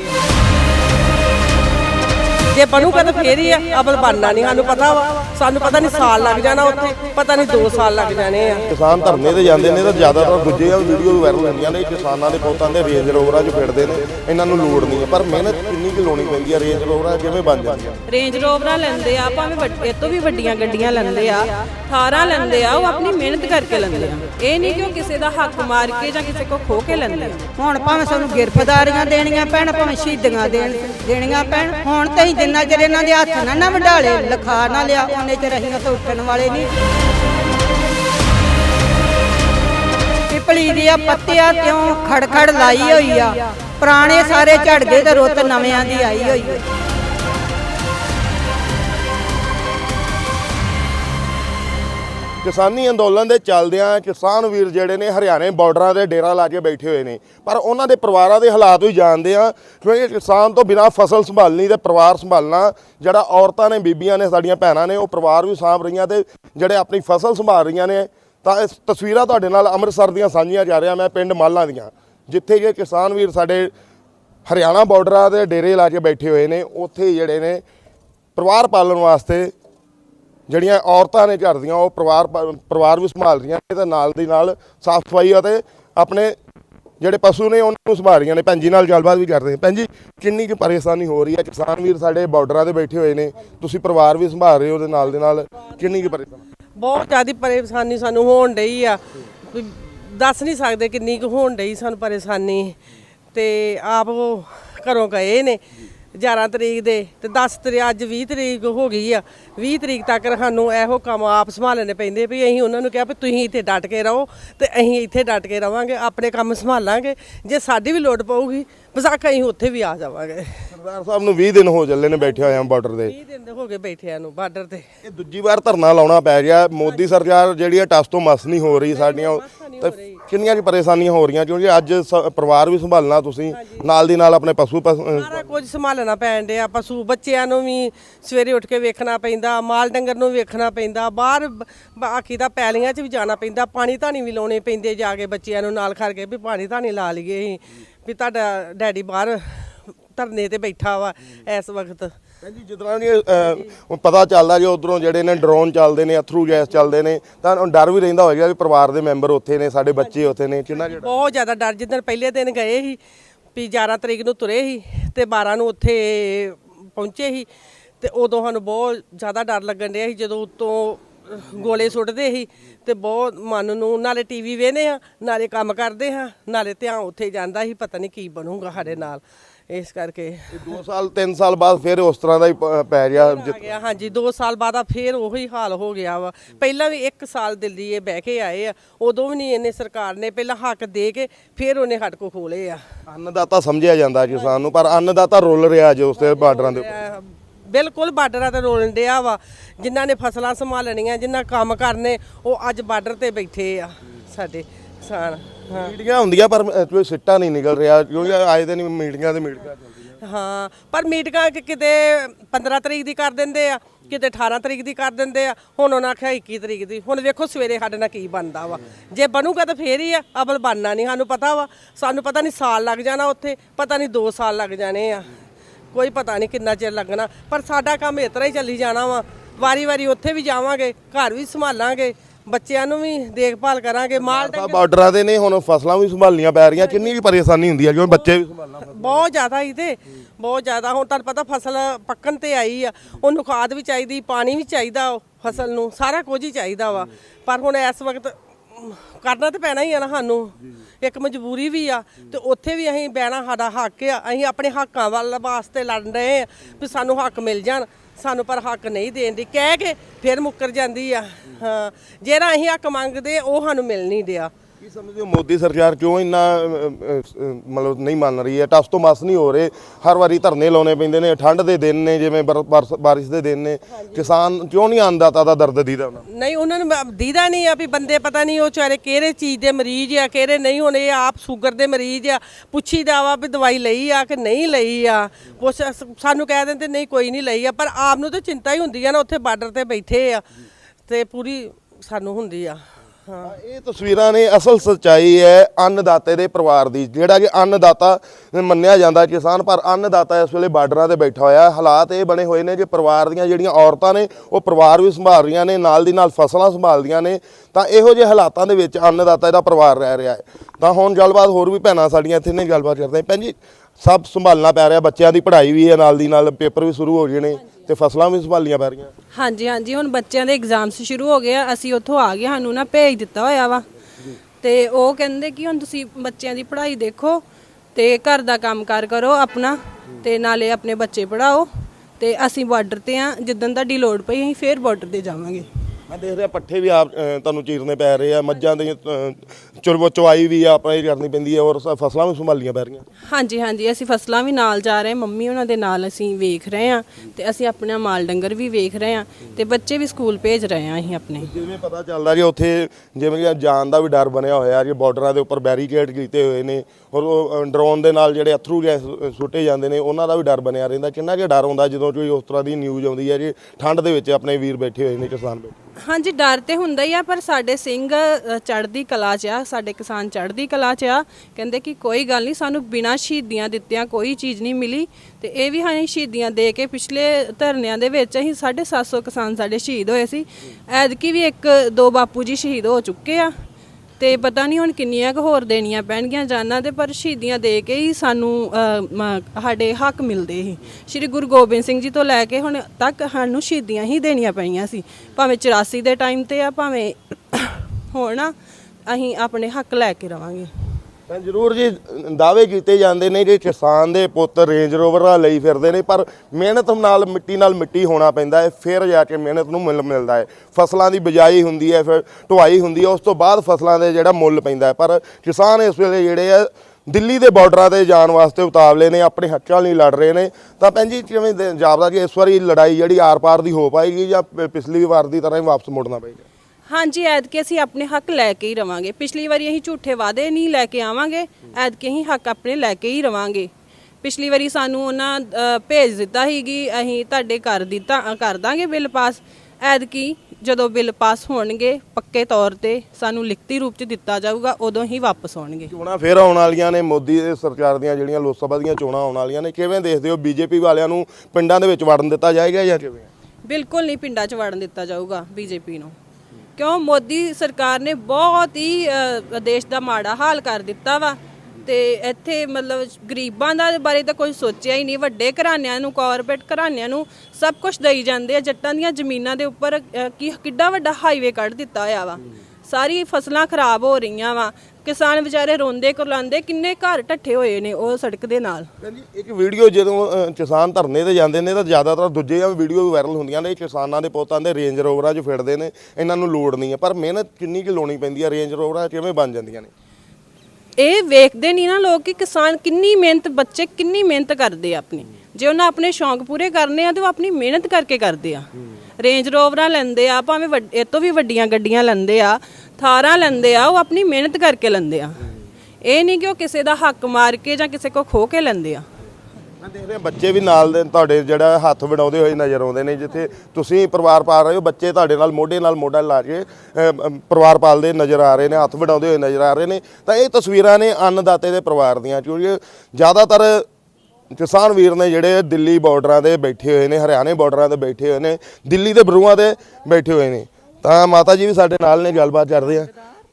ਜੇ ਬਣੂਗਾ ਤਾਂ ਫੇਰ ਹੀ ਆ ਅਬਲ ਬਣਨਾ ਨਹੀਂ ਸਾਨੂੰ ਪਤਾ ਵਾ। ਸਾਨੂੰ ਪਤਾ ਨਹੀਂ ਸਾਲ ਲੱਗ ਜਾਣਾ ਉੱਥੇ ਪਤਾ ਨਹੀਂ 2 ਸਾਲ ਲੱਗ ਜਾਣੇ ਆ। ਕਿਸਾਨ ਧਰਨੇ ਤੇ ਜਾਂਦੇ ਨੇ ਤਾਂ ਜ਼ਿਆਦਾਤਰ ਦੂਜੇ ਆ ਵੀਡੀਓ ਵਾਇਰਲ ਹੁੰਦੀਆਂ ਨੇ ਕਿਸਾਨਾਂ ਦੇ ਪੁੱਤਾਂ ਦੇ ਰੇਂਜ ਰੋਵਰਾਂ 'ਚ ਫਿਰਦੇ ਨੇ ਇਹਨਾਂ ਨੂੰ ਲੋੜ ਨਹੀਂ ਹੈ ਪਰ ਮਿਹਨਤ ਕਿੰਨੀ ਕੁ ਲਾਉਣੀ ਪੈਂਦੀ ਹੈ ਰੇਂਜ ਰੋਵਰਾਂ ਕਿਵੇਂ ਬਣ ਜਾਂਦੀਆਂ? ਰੇਂਜ ਰੋਵਰਾਂ ਲੈਂਦੇ ਆ ਭਾਵੇਂ ਵੱਡ- ਇਹ ਤੋਂ ਵੀ ਵੱਡੀਆਂ ਗੱਡੀਆਂ ਲੈਂਦੇ ਆ 18 ਲੈਂਦੇ ਆ ਉਹ ਆਪਣੀ ਮਿਹਨਤ ਕਰਕੇ ਲੈਂਦੇ ਆ। ਇਹ ਨਹੀਂ ਕਿ ਉਹ ਕਿਸੇ ਦਾ ਹੱਕ ਮਾਰ ਕੇ ਜਾਂ ਕਿਸੇ ਕੋ ਖੋ ਕੇ ਲੈਂਦੇ ਆ। ਹੁਣ ਭਾਵੇਂ ਸਾਨੂੰ ਗਿਰਫਤਾਰੀਆਂ ਦੇਣੀਆਂ ਪੈਣ ਭਾਵੇਂ ਸ਼ਹੀਦੀਆਂ ਦੇਣ ਦੇਣੀਆਂ ਪੈਣ ਹੁਣ ਤੇ ਹੀ ਜਿੰਨਾ ਚਿਰ ਇਹਨਾਂ ਦੇ ਹੱਥ ਨਾ ਨਾ ਵਡਾਲੇ, ਲਿਖਾ ਨਾ ਲਿਆ, ਉਹਨੇ ਚਿਰ ਅਸੀਂ ਤਾਂ ਉੱਠਣ ਵਾਲੇ ਨਹੀਂ। ਪਿਪਲੀ ਦੀਆਂ ਆ ਪੱਤਿਆ ਕਿਉਂ ਖੜਖੜ ਲਾਈ ਹੋਈ ਆ? ਪੁਰਾਣੇ ਸਾਰੇ ਝੜ ਗਏ ਤੇ ਰੁੱਤ ਨਵਿਆਂ ਦੀ ਆਈ ਹੋਈ ਕਿਸਾਨੀ ਅੰਦੋਲਨ ਦੇ ਚੱਲਦਿਆਂ ਕਿਸਾਨ ਵੀਰ ਜਿਹੜੇ ਨੇ ਹਰਿਆਣੇ ਬਾਰਡਰਾਂ ਦੇ ਡੇਰਾ ਲਾ ਕੇ ਬੈਠੇ ਹੋਏ ਨੇ। ਪਰ ਉਹਨਾਂ ਦੇ ਪਰਿਵਾਰਾਂ ਦੇ ਹਾਲਾਤ ਵੀ ਜਾਣਦੇ ਆ ਕਿਉਂਕਿ ਕਿਸਾਨ ਤੋਂ ਬਿਨਾਂ ਫਸਲ ਸੰਭਾਲਣੀ ਤੇ ਪਰਿਵਾਰ ਸੰਭਾਲਣਾ, ਜਿਹੜਾ ਔਰਤਾਂ ਨੇ, ਬੀਬੀਆਂ ਨੇ, ਸਾਡੀਆਂ ਭੈਣਾਂ ਨੇ, ਉਹ ਪਰਿਵਾਰ ਵੀ ਸਾਂਭ ਰਹੀਆਂ ਤੇ ਜਿਹੜੇ ਆਪਣੀ ਫਸਲ ਸੰਭਾਲ ਰਹੀਆਂ ਨੇ, ਤਾਂ ਇਸ ਤਸਵੀਰਾਂ ਤੁਹਾਡੇ ਨਾਲ ਅੰਮ੍ਰਿਤਸਰ ਦੀਆਂ ਸਾਂਝੀਆਂ ਜਾ ਰਿਹਾ ਮੈਂ ਪਿੰਡ ਮਾਲਾ ਦੀਆਂ, ਜਿੱਥੇ ਕਿ ਕਿਸਾਨ ਵੀਰ ਸਾਡੇ ਹਰਿਆਣਾ ਬਾਰਡਰਾਂ ਦੇ ਡੇਰੇ ਲਾ ਕੇ ਬੈਠੇ ਹੋਏ ਨੇ, ਉੱਥੇ ਜਿਹੜੇ ਨੇ ਪਰਿਵਾਰ ਪਾਲਣ ਵਾਸਤੇ ਜਿਹੜੀਆਂ ਔਰਤਾਂ ਨੇ ਘਰ ਦੀਆਂ ਉਹ ਪਰਿਵਾਰ ਪਰਿਵਾਰ ਵੀ ਸੰਭਾਲ ਰਹੀਆਂ ਨੇ ਤੇ ਨਾਲ ਦੀ ਨਾਲ ਸਾਫ਼ ਸਫ਼ਾਈ ਅਤੇ ਆਪਣੇ ਜਿਹੜੇ ਪਸ਼ੂ ਨੇ ਉਹਨਾਂ ਨੂੰ ਸੰਭਾਲ ਰਹੀਆਂ ਨੇ। ਭੈਣ ਜੀ ਨਾਲ ਗੱਲਬਾਤ ਵੀ ਕਰਦੇ ਹਾਂ। ਭੈਣ ਜੀ, ਕਿੰਨੀ ਕੁ ਪਰੇਸ਼ਾਨੀ ਹੋ ਰਹੀ ਹੈ? ਕਿਸਾਨ ਵੀਰ ਸਾਡੇ ਬਾਰਡਰਾਂ ਤੇ ਬੈਠੇ ਹੋਏ ਨੇ। ਤੁਸੀਂ ਪਰਿਵਾਰ ਵੀ ਸੰਭਾਲ ਰਹੇ ਹੋ ਉਹਦੇ ਨਾਲ ਦੇ ਨਾਲ ਕਿੰਨੀ ਕੁ ਪਰੇਸ਼ਾਨੀ? ਬਹੁਤ ਜ਼ਿਆਦਾ ਪਰੇਸ਼ਾਨੀ ਸਾਨੂੰ ਹੋਣ ਡਈ ਆ। ਦੱਸ ਨਹੀਂ ਸਕਦੇ ਕਿੰਨੀ ਕੁ ਹੋਣ ਡਈ ਸਾਨੂੰ ਪਰੇਸ਼ਾਨੀ। ਤੇ ਆਪ ਉਹ ਘਰੋਂ ਗਏ ਨੇ। 11 ਤਰੀਕ ਦੇ ਤੇ 10 ਤਰੀਕ ਅੱਜ 20 ਤਰੀਕ ਹੋ ਗਈ ਆ। 20 ਤਰੀਕ ਤੱਕ ਸਾਨੂੰ ਇਹੋ ਕੰਮ ਆਪ ਸੰਭਾਲਣੇ ਪੈਂਦੇ ਵੀ ਅਸੀਂ ਉਹਨਾਂ ਨੂੰ ਕਿਹਾ ਵੀ ਤੁਸੀਂ ਇੱਥੇ ਡਟ ਕੇ ਰਹੋ ਤੇ ਅਸੀਂ ਇੱਥੇ ਡਟ ਕੇ ਰਵਾਂਗੇ ਆਪਣੇ ਕੰਮ ਸੰਭਾਲਾਂਗੇ। ਜੇ ਸਾਡੀ ਵੀ ਲੋੜ ਪਊਗੀ ਬਸਾਕਾ ਅਸੀਂ ਉੱਥੇ ਵੀ ਆ ਜਾਵਾਂਗੇ। ਸਰਦਾਰ ਸਾਹਿਬ ਨੂੰ 20 ਦਿਨ ਹੋ ਚੱਲੇ ਨੇ ਬੈਠੇ ਹੋਏ ਆ ਬਾਰਡਰ ਤੇ 20 ਦਿਨ ਦੇ ਹੋ ਗਏ ਬੈਠਿਆਂ ਨੂੰ ਬਾਰਡਰ ਤੇ। ਇਹ ਦੂਜੀ ਵਾਰ ਧਰਨਾ ਲਾਉਣਾ ਪੈ ਗਿਆ। ਮੋਦੀ ਸਰਕਾਰ ਜਿਹੜੀ ਹੈ ਟਸ ਤੋਂ ਮਸ ਨਹੀਂ ਹੋ ਰਹੀ ਸਾਡੀਆਂ। ਤੇ ਕਿੰਨੀਆਂ ਕੁ ਪਰੇਸ਼ਾਨੀਆਂ ਹੋ ਰਹੀਆਂ ਕਿਉਂਕਿ ਅੱਜ ਸ- ਪਰਿਵਾਰ ਵੀ ਸੰਭਾਲਣਾ ਤੁਸੀਂ ਨਾਲ ਦੀ ਨਾਲ ਆਪਣੇ ਪਸ਼ੂ ਪਸ- ਅਹ ਸਾਰਾ ਕੁਝ ਸੰਭਾਲਣਾ ਪੈਣ ਡਿਆ ਪਸ਼ੂ ਬੱਚਿਆਂ ਨੂੰ ਵੀ ਸਵੇਰੇ ਉੱਠ ਕੇ ਵੇਖਣਾ ਪੈਂਦਾ ਮਾਲ ਡੰਗਰ ਨੂੰ ਵੇਖਣਾ ਪੈਂਦਾ ਬਾਹਰ ਬ- ਬਾਕੀ ਦਾ ਪੈਲੀਆਂ 'ਚ ਵੀ ਜਾਣਾ ਪੈਂਦਾ ਪਾਣੀ ਧਾਣੀ ਵੀ ਲਾਉਣੇ ਪੈਂਦੇ ਜਾ ਕੇ ਬੱਚਿਆਂ ਨੂੰ ਨਾਲ ਖੜ ਕੇ ਵੀ ਪਾਣੀ ਧਾਣੀ ਲਾ ਲਈਏ ਅਸੀਂ ਵੀ ਤੁਹਾਡਾ ਡੈਡੀ ਬਾਹਰ ਧਰਨੇ ਤੇ ਬੈਠਾ ਵਾ ਇਸ ਵਕਤ। ਜੀ ਜਿੱਦਾਂ ਹੁਣ ਪਤਾ ਚੱਲਦਾ ਜੇ ਉਧਰੋਂ ਜਿਹੜੇ ਨੇ ਡਰੋਨ ਚੱਲਦੇ ਨੇ ਅਥਰੂ ਗੈਸ ਚੱਲਦੇ ਨੇ ਤਾਂ ਡਰ ਵੀ ਰਹਿੰਦਾ ਹੋਏਗਾ ਵੀ ਪਰਿਵਾਰ ਦੇ ਮੈਂਬਰ ਉੱਥੇ ਨੇ ਸਾਡੇ ਬੱਚੇ ਉੱਥੇ ਨੇ ਕਿੰਨਾ ਜਿਹੜਾ ਬਹੁਤ ਜ਼ਿਆਦਾ ਡਰ ਜਿੱਦਣ ਪਹਿਲੇ ਦਿਨ ਗਏ ਸੀ ਵੀ 11 ਤਰੀਕ ਨੂੰ ਤੁਰੇ ਸੀ ਤੇ 12 ਨੂੰ ਉੱਥੇ ਪਹੁੰਚੇ ਸੀ ਤੇ ਉਦੋਂ ਸਾਨੂੰ ਬਹੁਤ ਜ਼ਿਆਦਾ ਡਰ ਲੱਗਣ ਡਿਆ ਸੀ ਜਦੋਂ ਉਤੋਂ ਗੋਲੇ ਸੁੱਟਦੇ ਸੀ ਤੇ ਬਹੁਤ ਮਨ ਨੂੰ ਨਾਲੇ ਟੀਵੀ ਵੇਖਦੇ ਆ ਨਾਲੇ ਕੰਮ ਕਰਦੇ ਹਾਂ ਨਾਲੇ ਧਿਆਨ ਉੱਥੇ ਜਾਂਦਾ ਸੀ ਪਤਾ ਨਹੀਂ ਕੀ ਬਣੂਗਾ ਸਾਡੇ ਨਾਲ। ਇਸ ਕਰਕੇ। 2 ਸਾਲ 3 ਸਾਲ ਬਾਅਦ ਫਿਰ ਉਸ ਤਰ੍ਹਾਂ ਦਾ ਹੀ ਪ- ਪੈ ਗਿਆ ਆ ਗਿਆ ਹਾਂਜੀ 2 ਸਾਲ ਬਾਅਦ ਆ ਫੇਰ ਉਹੀ ਹਾਲ ਹੋ ਗਿਆ ਵਾ। ਪਹਿਲਾਂ ਵੀ 1 ਸਾਲ ਦਿੱਲੀ ਇਹ ਬਹਿ ਕੇ ਆਏ ਆ ਉਦੋਂ ਵੀ ਨਹੀਂ ਇਹਨੇ ਸਰਕਾਰ ਨੇ ਪਹਿਲਾਂ ਹੱਕ ਦੇ ਕੇ ਫੇਰ ਉਹਨੇ ਹੱਟ ਕੋ ਖੋਲੇ ਆ। ਅੰਨਦਾਤਾ ਸਮਝਿਆ ਜਾਂਦਾ ਕਿਸਾਨ ਨੂੰ ਪਰ ਅੰਨਦਾਤਾ ਰੁੱਲ ਰਿਹਾ ਜੋ ਉਸ ਤੇ ਬਾਰਡਰਾਂ ਦੇ ਅਹ ਬਿਲਕੁਲ ਬਾਰਡਰਾਂ ਤੇ ਰੋਲਣ ਡਿਆ ਵਾ। ਜਿਨ੍ਹਾਂ ਨੇ ਫਸਲਾਂ ਸੰਭਾਲਣੀਆਂ ਜਿਨ੍ਹਾਂ ਕੰਮ ਕਰਨੇ ਉਹ ਅੱਜ ਬਾਰਡਰ ਤੇ ਬੈਠੇ ਆ ਸਾਡੇ ਕਿਸਾਨ ਮੀਟਿੰਗਾਂ ਹੁੰਦੀਆਂ ਪਰ ਸਿੱਟਾ ਨਹੀਂ ਨਿਕਲ ਰਿਹਾ। ਕਿਉਂਕਿ ਆਏ ਦਿਨ ਮੀਟਿੰਗਾਂ ਤੇ ਮੀਟਿੰਗਾਂ ਚੱਲਦੀਆਂ। ਹਾਂ ਪਰ ਮੀਟਿੰਗਾਂ ਕਿ- ਕਿਤੇ 15 ਤਰੀਕ ਦੀ ਕਰ ਦਿੰਦੇ ਆ ਕਿਤੇ 18 ਤਰੀਕ ਦੀ ਕਰ ਦਿੰਦੇ ਆ। ਹੁਣ ਉਹਨਾਂ ਆਖਿਆ 21 ਤਰੀਕ ਦੀ। ਹੁਣ ਵੇਖੋ ਸਵੇਰੇ ਸਾਡੇ ਨਾਲ ਕੀ ਬਣਦਾ ਵਾ। ਜੇ ਬਣੂਗਾ ਤਾਂ ਫੇਰ ਹੀ ਆ ਅਬਲ ਬਣਨਾ ਨਹੀਂ ਸਾਨੂੰ ਪਤਾ ਵਾ। ਸਾਨੂੰ ਪਤਾ ਨਹੀਂ ਸਾਲ ਲੱਗ ਜਾਣਾ ਉੱਥੇ ਪਤਾ ਨਹੀਂ 2 ਸਾਲ ਲੱਗ ਜਾਣੇ ਆ। ਕੋਈ ਪਤਾ ਨਹੀਂ ਕਿੰਨਾ ਚਿਰ ਲੱਗਣਾ। ਪਰ ਸਾਡਾ ਕੰਮ ਇਸ ਤਰ੍ਹਾਂ ਹੀ ਚੱਲੀ ਜਾਣਾ ਵਾ। ਵਾਰੀ-ਵਾਰੀ ਉੱਥੇ ਵੀ ਜਾਵਾਂਗੇ ਘਰ ਵੀ ਸੰਭਾਲਾਂਗੇ। ਬੱਚਿਆਂ ਨੂੰ ਵੀ ਦੇਖਭਾਲ ਕਰਾਂਗੇ ਮਾਲ ਤਾਂ ਬਾਰਡਰਾਂ ਦੇ ਨੇ ਹੁਣ ਫਸਲਾਂ ਵੀ ਸੰਭਾਲਣੀਆਂ ਪੈ ਰਹੀਆਂ ਕਿੰਨੀ ਵੀ ਪਰੇਸ਼ਾਨੀ ਹੁੰਦੀ ਹੈ ਕਿਉਂਕਿ ਬੱਚੇ ਵੀ ਸੰਭਾਲਣਾ ਬਹੁਤ ਜ਼ਿਆਦਾ ਹੀ ਤੇ ਬਹੁਤ ਜ਼ਿਆਦਾ। ਹੁਣ ਤੁਹਾਨੂੰ ਪਤਾ ਫਸਲ ਪੱਕਣ ਤੇ ਆਈ ਆ ਉਹਨੂੰ ਖਾਦ ਵੀ ਚਾਹੀਦੀ ਪਾਣੀ ਵੀ ਚਾਹੀਦਾ ਉਹ ਫਸਲ ਨੂੰ ਸਾਰਾ ਕੁਝ ਹੀ ਚਾਹੀਦਾ ਵਾ। ਪਰ ਹੁਣ ਇਸ ਵਕਤ ਕਰਨਾ ਤੇ ਪੈਣਾ ਹੀ ਆ ਨਾ ਸਾਨੂੰ। ਇੱਕ ਮਜਬੂਰੀ ਵੀ ਆ ਤੇ ਉੱਥੇ ਵੀ ਅਸੀਂ ਬਹਿਣਾ ਸਾਡਾ ਹੱਕ ਆ ਅਸੀਂ ਆਪਣੇ ਹੱਕਾਂ ਵੱਲ ਵਾਸਤੇ ਲੜ ਰਹੇ ਆ ਵੀ ਸਾਨੂੰ ਹੱਕ ਮਿਲ ਜਾਣ। ਸਾਨੂੰ ਪਰ ਹੱਕ ਨਹੀਂ ਦੇਣ ਦੀ। ਕਹਿ ਕੇ ਫਿਰ ਮੁੱਕਰ ਜਾਂਦੀ ਆ। ਹਾਂ। ਜਿਹੜਾ ਅਸੀਂ ਹੱਕ ਮੰਗਦੇ, ਉਹ ਸਾਨੂੰ ਮਿਲ ਨਹੀਂ ਦਿਆ ਕੀ ਸਮਝਦੇ ਹੋ? ਮੋਦੀ ਸਰਕਾਰ ਕਿਉਂ ਇੰਨਾ ਮਤਲਬ ਨਹੀਂ ਮੰਨ ਰਹੀ ਹੈ? ਟਸ ਤੋਂ ਮਸ ਨਹੀਂ ਹੋ ਰਹੇ। ਹਰ ਵਾਰੀ ਧਰਨੇ ਲਾਉਣੇ ਪੈਂਦੇ ਨੇ ਠੰਡ ਦੇ ਦਿਨ ਨੇ ਜਿਵੇਂ ਬਰ- ਬਰਸ- ਦੇ ਦਿਨ ਨੇ। ਕਿਸਾਨ ਕਿਉਂ ਨਹੀਂ ਆਂਦਾ ਤਾਂ ਦਾ ਦਰਦ ਦੀਦਾ ਉਹਨਾਂ? ਨਹੀਂ ਉਹਨਾਂ ਨੂੰ ਦੀਦਾ ਨਹੀਂ ਆ ਵੀ ਬੰਦੇ ਪਤਾ ਨਹੀਂ ਉਹ ਚਾਰੇ ਕਿਹੜੇ ਚੀਜ਼ ਦੇ ਮਰੀਜ਼ ਆ ਕਿਹੜੇ ਨਹੀਂ। ਹੁਣ ਇਹ ਆਪ ਸ਼ੂਗਰ ਦੇ ਮਰੀਜ਼ ਆ ਪੁੱਛੀਦਾ ਵਾ ਵੀ ਦਵਾਈ ਲਈ ਆ ਕਿ ਨਹੀਂ ਲਈ ਆ। ਕੁਛ ਸਾਨੂੰ ਕਹਿ ਦਿੰਦੇ ਨਹੀਂ ਕੋਈ ਨਹੀਂ ਲਈ ਆ। ਪਰ ਆਪ ਨੂੰ ਤਾਂ ਚਿੰਤਾ ਹੀ ਹੁੰਦੀ ਆ ਨਾ ਉੱਥੇ ਬਾਰਡਰ ਤੇ ਬੈਠੇ ਆ। ਤੇ ਪੂਰੀ ਸਾਨੂੰ ਹੁੰਦੀ ਆ। ਹਾਂ। ਇਹ ਤਸਵੀਰਾਂ ਨੇ ਅਸਲ ਸੱਚਾਈ ਹੈ ਅੰਨਦਾਤੇ ਦੇ ਪਰਿਵਾਰ ਦੀ, ਜਿਹੜਾ ਕਿ ਅੰਨਦਾਤਾ ਮੰਨਿਆ ਜਾਂਦਾ ਕਿਸਾਨ, ਪਰ ਅੰਨਦਾਤਾ ਇਸ ਵੇਲੇ ਬਾਰਡਰਾਂ ਤੇ ਬੈਠਾ ਹੋਇਆ ਹਾਲਾਤ ਇਹ ਬਣੇ ਹੋਏ ਨੇ ਕਿ ਪਰਿਵਾਰ ਦੀਆਂ ਜਿਹੜੀਆਂ ਔਰਤਾਂ ਨੇ, ਉਹ ਪਰਿਵਾਰ ਵੀ ਸੰਭਾਲ ਰਹੀਆਂ ਨੇ, ਨਾਲ ਦੀ ਨਾਲ ਫਸਲਾਂ ਸੰਭਾਲਦੀਆਂ ਨੇ, ਤਾਂ ਇਹੋ ਜਿਹੇ ਹਾਲਾਤਾਂ ਦੇ ਵਿੱਚ ਅੰਨਦਾਤਾ ਦਾ ਪਰਿਵਾਰ ਰਹਿ ਰਿਹਾ ਹੈ। ਤਾਂ ਹੁਣ ਗੱਲਬਾਤ ਹੋਰ ਵੀ ਭੈਣਾਂ ਸਾਡੀਆਂ ਇੱਥੇ ਨੇ, ਗੱਲਬਾਤ ਕਰਦੇ ਭੈਣ ਜੀ, ਸਭ ਸੰਭਾਲਣਾ ਪੈ ਰਿਹਾ, ਬੱਚਿਆਂ ਦੀ ਪੜ੍ਹਾਈ ਵੀ ਹੈ, ਨਾਲ ਦੀ ਨਾਲ ਪੇਪਰ ਵੀ ਸ਼ੁਰੂ ਹੋ ਗਏ ਨੇ। ਤੇ ਫਸਲਾਂ ਵੀ ਸੰਭਾਲੀਆਂ ਪੈ ਰਹੀਆਂ। ਹਾਂਜੀ ਹਾਂਜੀ ਹੁਣ ਬੱਚਿਆਂ ਦੇ ਐਗਜ਼ਾਮਸ ਸ਼ੁਰੂ ਹੋ ਗਏ ਆ ਅਸੀਂ ਉੱਥੋਂ ਆ ਗਏ ਸਾਨੂੰ ਨਾ ਭੇਜ ਦਿੱਤਾ ਹੋਇਆ ਵਾ। ਤੇ ਉਹ ਕਹਿੰਦੇ ਕਿ ਹੁਣ ਤੁਸੀਂ ਬੱਚਿਆਂ ਦੀ ਪੜ੍ਹਾਈ ਦੇਖੋ ਤੇ ਘਰ ਦਾ ਕੰਮ ਕਾਰ ਕਰੋ ਆਪਣਾ ਤੇ ਨਾਲੇ ਆਪਣੇ ਬੱਚੇ ਪੜਾਓ ਤੇ ਅਸੀਂ ਬਾਰਡਰ ਤੇ ਆ ਜਿੱਦਣ ਤੁਹਾਡੀ ਲੋੜ ਪਈ ਅਸੀਂ ਫੇਰ ਬਾਰਡਰ ਤੇ ਜਾਵਾਂਗੇ। ਮੈਂ ਦੇਖ ਰਿਹਾ ਪੱਠੇ ਵੀ ਆਪ ਅ, ਤੁਹਾਨੂੰ ਚੀਰਨੇ ਪੈ ਰਹੇ ਆ ਮੱਝਾਂ ਦੀ ਚੁਰਬੋ ਚਵਾਈ ਵੀ ਆਪਾਂ ਹੀ ਕਰਨੀ ਪੈਂਦੀ ਹੈ ਔਰ ਸ- ਫਸਲਾਂ ਵੀ ਸੰਭਾਲੀਆਂ ਪੈ ਰਹੀਆਂ। ਹਾਂਜੀ ਹਾਂਜੀ ਅਸੀਂ ਫਸਲਾਂ ਵੀ ਨਾਲ ਜਾ ਰਹੇ ਮੰਮੀ ਉਹਨਾਂ ਦੇ ਨਾਲ ਅਸੀਂ ਵੇਖ ਰਹੇ ਹਾਂ ਤੇ ਅਸੀਂ ਆਪਣਾ ਮਾਲ ਡੰਗਰ ਵੀ ਵੇਖ ਰਹੇ ਹਾਂ ਤੇ ਬੱਚੇ ਵੀ ਸਕੂਲ ਭੇਜ ਰਹੇ ਹਾਂ ਅਸੀਂ ਆਪਣੇ। ਜਿਵੇਂ ਪਤਾ ਚੱਲਦਾ ਜੀ ਉੱਥੇ ਜਿਵੇਂ ਕਿ ਜਾਨ ਦਾ ਵੀ ਡਰ ਬਣਿਆ ਹੋਇਆ ਜੀ ਬਾਰਡਰਾਂ ਦੇ ਉੱਪਰ ਬੈਰੀਕੇਡ ਕੀਤੇ ਹੋਏ ਨੇ ਔਰ ਉਹ ਡਰੋਨ ਦੇ ਨਾਲ ਜਿਹੜੇ ਅਥਰੂ ਗੈਸ ਸੁੱਟੇ ਜਾਂਦੇ ਨੇ ਉਹਨਾਂ ਦਾ ਵੀ ਡਰ ਬਣਿਆ ਰਹਿੰਦਾ ਕਿੰਨਾ ਕੁ ਡਰ ਹੁੰਦਾ ਜਦੋਂ ਕੋਈ ਉਸ ਤਰ੍ਹਾਂ ਦੀ ਨਿਊਜ਼ ਆਉਂਦੀ ਹੈ ਜੀ ਠੰਡ ਦੇ ਵਿੱਚ ਆਪਣੇ ਵੀਰ ਬੈਠੇ ਹੋਏ ਨੇ ਕਿਸਾਨ ਬੈਠੇ। ਹਾਂਜੀ ਡਰ ਤੇ ਹੁੰਦਾ ਹੀ ਆ ਪਰ ਸਾਡੇ ਸਿੰਘ ਅ, ਚੜ੍ਹਦੀ ਕਲਾ 'ਚ ਆ ਸਾਡੇ ਕਿਸਾਨ ਚੜ੍ਹਦੀ ਕਲਾ 'ਚ ਆ। ਕਹਿੰਦੇ ਕਿ ਕੋਈ ਗੱਲ ਨਹੀਂ ਸਾਨੂੰ ਬਿਨਾਂ ਸ਼ਹੀਦੀਆਂ ਦਿੱਤਿਆਂ ਕੋਈ ਚੀਜ਼ ਨਹੀਂ ਮਿਲੀ। ਤੇ ਇਹ ਵੀ ਹਾਂ ਸ਼ਹੀਦੀਆਂ ਦੇ ਕੇ ਪਿਛਲੇ ਧਰਨਿਆਂ ਦੇ ਵਿੱਚ ਅਸੀਂ 750 ਕਿਸਾਨ ਸਾਡੇ ਸ਼ਹੀਦ ਹੋਏ ਸੀ। ਐਦਕੀ ਵੀ ਇੱਕ ਦੋ ਬਾਪੂ ਜੀ ਸ਼ਹੀਦ ਹੋ ਚੁੱਕੇ ਆ। ਤੇ ਪਤਾ ਨਹੀਂ ਹੁਣ ਕਿੰਨੀਆਂ ਕੁ ਹੋਰ ਦੇਣੀਆਂ ਪੈਣਗੀਆਂ ਜਾਨਾਂ ਦੇ ਪਰ ਸ਼ਹੀਦੀਆਂ ਦੇ ਕੇ ਹੀ ਸਾਨੂੰ ਸਾਡੇ ਹੱਕ ਮਿਲਦੇ ਸੀ। ਸ਼੍ਰੀ ਗੁਰੂ ਗੋਬਿੰਦ ਸਿੰਘ ਜੀ ਤੋਂ ਲੈ ਕੇ ਹੁਣ ਤੱਕ ਸਾਨੂੰ ਸ਼ਹੀਦੀਆਂ ਹੀ ਦੇਣੀਆਂ ਪਈਆਂ ਸੀ। ਭਾਵੇਂ 84 ਦੇ ਟਾਈਮ ਤੇ ਆ ਭਾਵੇਂ ਹੁਣ ਆ, ਅਸੀਂ ਆਪਣੇ ਹੱਕ ਲੈ ਕੇ ਰਵਾਂਗੇ। ਤਾਂ ਜ਼ਰੂਰ ਜੀ, ਦਾਅਵੇ ਕੀਤੇ ਜਾਂਦੇ ਨੇ ਕਿ ਕਿਸਾਨ ਦੇ ਪੁੱਤ ਰੇਂਜ ਰੋਵਰਾਂ ਲਈ ਫਿਰਦੇ ਨੇ, ਪਰ ਮਿਹਨਤ ਨਾਲ, ਮਿੱਟੀ ਨਾਲ ਮਿੱਟੀ ਹੋਣਾ ਪੈਂਦਾ ਹੈ, ਫਿਰ ਜਾ ਕੇ ਮਿਹਨਤ ਨੂੰ ਮੁੱਲ ਮਿਲਦਾ ਹੈ। ਫਸਲਾਂ ਦੀ ਬਿਜਾਈ ਹੁੰਦੀ ਹੈ, ਫਿਰ ਢੁਆਈ ਹੁੰਦੀ ਹੈ, ਉਸ ਤੋਂ ਬਾਅਦ ਫਸਲਾਂ ਦੇ ਜਿਹੜਾ ਮੁੱਲ ਪੈਂਦਾ ਹੈ। ਪਰ ਕਿਸਾਨ ਇਸ ਵੇਲੇ ਜਿਹੜੇ ਆ, ਦਿੱਲੀ ਦੇ ਬਾਰਡਰਾਂ ਤੇ ਜਾਣ ਵਾਸਤੇ ਉਤਾਵਲੇ ਨੇ, ਆਪਣੇ ਹੱਕਾਂ ਲਈ ਲੜ ਰਹੇ ਨੇ। ਤਾਂ ਭੈਣ ਜੀ ਜਿਵੇਂ ਜਾਪਦਾ ਕਿ ਇਸ ਵਾਰੀ ਲੜਾਈ ਜਿਹੜੀ ਆਰ-ਪਾਰ ਦੀ ਹੋ ਪਾਏਗੀ ਜਾਂ ਪਿਛਲੀ ਵਾਰ ਦੀ ਤਰ੍ਹਾਂ ਹੀ ਵਾਪਸ ਮੁੜਨਾ ਪਏਗਾ? ਹਾਂਜੀ ਐਤਕੀ ਅਸੀਂ ਆਪਣੇ ਹੱਕ ਲੈ ਕੇ ਹੀ ਰਵਾਂਗੇ। ਪਿਛਲੀ ਵਾਰੀ ਅਸੀਂ ਝੂਠੇ ਵਾਅਦੇ ਨਹੀਂ ਲੈ ਕੇ ਆਵਾਂਗੇ ਐਤਕੀ ਅਸੀਂ ਹੱਕ ਆਪਣੇ ਲੈ ਕੇ ਹੀ ਰਵਾਂਗੇ। ਪਿਛਲੀ ਵਾਰੀ ਸਾਨੂੰ ਉਹਨਾਂ ਅ, ਭੇਜ ਦਿੱਤਾ ਸੀਗੀ ਅਸੀਂ ਤੁਹਾਡੇ ਕਰ ਦਿੱਤਾ ਅ, ਕਰ ਦਾਂਗੇ ਬਿੱਲ ਪਾਸ। ਐਤਕੀ ਜਦੋਂ ਬਿੱਲ ਪਾਸ ਹੋਣਗੇ ਪੱਕੇ ਤੌਰ ਤੇ ਸਾਨੂੰ ਲਿਖਤੀ ਰੂਪ ਚ ਦਿੱਤਾ ਜਾਊਗਾ ਉਦੋਂ ਹੀ ਵਾਪਸ ਆਉਣਗੇ। ਚੋਣਾਂ ਫੇਰ ਆਉਣ ਵਾਲੀਆਂ ਨੇ ਮੋਦੀ ਦੇ ਸਰਕਾਰ ਦੀਆਂ ਜਿਹੜੀਆਂ ਲੋਕ ਸਭਾ ਦੀਆਂ ਚੋਣਾਂ ਆਉਣ ਵਾਲੀਆਂ ਨੇ ਕਿਵੇਂ ਦੇਖਦੇ ਹੋ? ਬੀਜੇਪੀ ਵਾਲਿਆਂ ਨੂੰ ਪਿੰਡਾਂ ਦੇ ਵਿੱਚ ਵੜਨ ਦਿੱਤਾ ਜਾਏਗਾ ਜਾਂ ਕਿਵੇਂ? ਬਿਲਕੁਲ ਨਹੀਂ ਪਿੰਡਾਂ 'ਚ ਵੜਨ ਦਿੱਤਾ ਜਾਊਗਾ ਬੀਜੇਪੀ ਨੂੰ। ਕਿਉਂ ਮੋਦੀ ਸਰਕਾਰ ਨੇ ਬਹੁਤ ਹੀ ਅ, ਦੇਸ਼ ਦਾ ਮਾੜਾ ਹਾਲ ਕਰ ਦਿੱਤਾ ਵਾ। ਤੇ ਇੱਥੇ ਮਤਲਬ ਗਰੀਬਾਂ ਦਾ ਬਾਰੇ ਤਾਂ ਕੋਈ ਸੋਚਿਆ ਹੀ ਨਹੀਂ। ਵੱਡੇ ਘਰਾਣਿਆਂ ਨੂੰ ਕਾਰਪੋਰੇਟ ਘਰਾਣਿਆਂ ਨੂੰ ਸਭ ਕੁਝ ਦਈ ਜਾਂਦੇ ਆ। ਜੱਟਾਂ ਦੀਆਂ ਜ਼ਮੀਨਾਂ ਦੇ ਉੱਪਰ ਅ, ਕੀ ਕਿੱਡਾ ਵੱਡਾ ਹਾਈਵੇ ਕੱਢ ਦਿੱਤਾ ਹੋਇਆ ਵਾ। ਸਾਰੀ ਫਸਲਾਂ ਖਰਾਬ ਹੋ ਰਹੀਆਂ ਵਾ। ਕਿਸਾਨ ਵਿਚਾਰੇ ਰੋਂਦੇ ਕੁਰਲਾਉਂਦੇ ਕਿੰਨੇ ਘਰ ਢੱਠੇ ਹੋਏ ਨੇ ਉਹ ਸੜਕ ਦੇ ਨਾਲ। ਜੀ ਇੱਕ ਵੀਡੀਓ ਜਦੋਂ ਅ, ਕਿਸਾਨ ਧਰਨੇ ਤੇ ਜਾਂਦੇ ਨੇ ਤਾਂ ਜ਼ਿਆਦਾਤਰ ਦੂਜੇ ਵੀਡੀਓ ਵੀ ਵਾਇਰਲ ਹੁੰਦੀਆਂ ਨੇ ਕਿਸਾਨਾਂ ਦੇ ਪੋਤਾਂ ਦੇ ਰੇਂਜ ਰੋਵਰਾਂ 'ਚ ਫਿਰਦੇ ਨੇ ਇਹਨਾਂ ਨੂੰ ਲੋੜ ਨਹੀਂ ਹੈ ਪਰ ਮਿਹਨਤ ਕਿੰਨੀ ਕੁ ਲਾਉਣੀ ਪੈਂਦੀ ਹੈ ਰੇਂਜ ਰੋਵਰਾਂ ਕਿਵੇਂ ਬਣ ਜਾਂਦੀਆਂ ਨੇ? ਇਹ ਵੇਖਦੇ ਨਹੀਂ ਨਾ ਲੋਕ ਕਿ ਕਿਸਾਨ ਕਿੰਨੀ ਮਿਹਨਤ ਬੱਚੇ ਕਿੰਨੀ ਮਿਹਨਤ ਕਰਦੇ ਆ ਆਪਣੀ। ਜੇ ਉਹਨਾਂ ਆਪਣੇ ਸ਼ੌਂਕ ਪੂਰੇ ਕਰਨੇ ਆ ਤੇ ਉਹ ਆਪਣੀ ਮਿਹਨਤ ਕਰਕੇ ਕਰਦੇ ਆ। ਰੇਂਜ ਰੋਵਰਾਂ ਲੈਂਦੇ ਆ ਭਾਵੇਂ ਵੱਡ- ਇਹ ਤੋਂ ਵੀ ਵੱਡੀਆਂ ਗੱਡੀਆਂ ਲੈਂਦੇ ਆ ਥਾਰਾਂ ਲੈਂਦੇ ਆ ਉਹ ਆਪਣੀ ਮਿਹਨਤ ਕਰਕੇ ਲੈਂਦੇ ਆ। ਇਹ ਨਹੀਂ ਕਿ ਉਹ ਕਿਸੇ ਦਾ ਹੱਕ ਮਾਰ ਕੇ ਜਾਂ ਕਿਸੇ ਕੋ ਖੋ ਕੇ ਲੈਂਦੇ ਆ। ਮੈਂ ਦੇਖ ਰਿਹਾ ਬੱਚੇ ਵੀ ਨਾਲ ਦੇ ਤੁਹਾਡੇ ਜਿਹੜਾ ਹੱਥ ਵਡਾਉਂਦੇ ਹੋਏ ਨਜ਼ਰ ਆਉਂਦੇ ਨੇ ਜਿੱਥੇ ਤੁਸੀਂ ਪਰਿਵਾਰ ਪਾਲ ਰਹੇ ਹੋ ਬੱਚੇ ਤੁਹਾਡੇ ਨਾਲ ਮੋਢੇ ਨਾਲ ਮੋਢਾ ਲਾ ਕੇ ਅ, ਅ, ਪਰਿਵਾਰ ਪਾਲਦੇ ਨਜ਼ਰ ਆ ਰਹੇ ਨੇ ਹੱਥ ਵਡਾਉਂਦੇ ਹੋਏ ਨਜ਼ਰ ਆ ਰਹੇ ਨੇ। ਤਾਂ ਇਹ ਤਸਵੀਰਾਂ ਨੇ ਅੰਨਦਾਤੇ ਦੇ ਪਰਿਵਾਰ ਦੀਆਂ ਕਿਉਂਕਿ ਜ਼ਿਆਦਾਤਰ ਕਿਸਾਨ ਵੀਰ ਨੇ ਜਿਹੜੇ ਦਿੱਲੀ ਬਾਰਡਰਾਂ ਦੇ ਬੈਠੇ ਹੋਏ ਨੇ ਹਰਿਆਣੇ ਬਾਰਡਰਾਂ ਤੇ ਬੈਠੇ ਹੋਏ ਨੇ ਦਿੱਲੀ ਦੇ ਬਰੂਆਂ ਦੇ ਬੈਠੇ ਹੋਏ ਨੇ। ਤਾਂ ਮਾਤਾ ਜੀ ਵੀ ਸਾਡੇ ਨਾਲ ਨੇ ਗੱਲਬਾਤ ਕਰਦੇ ਆ।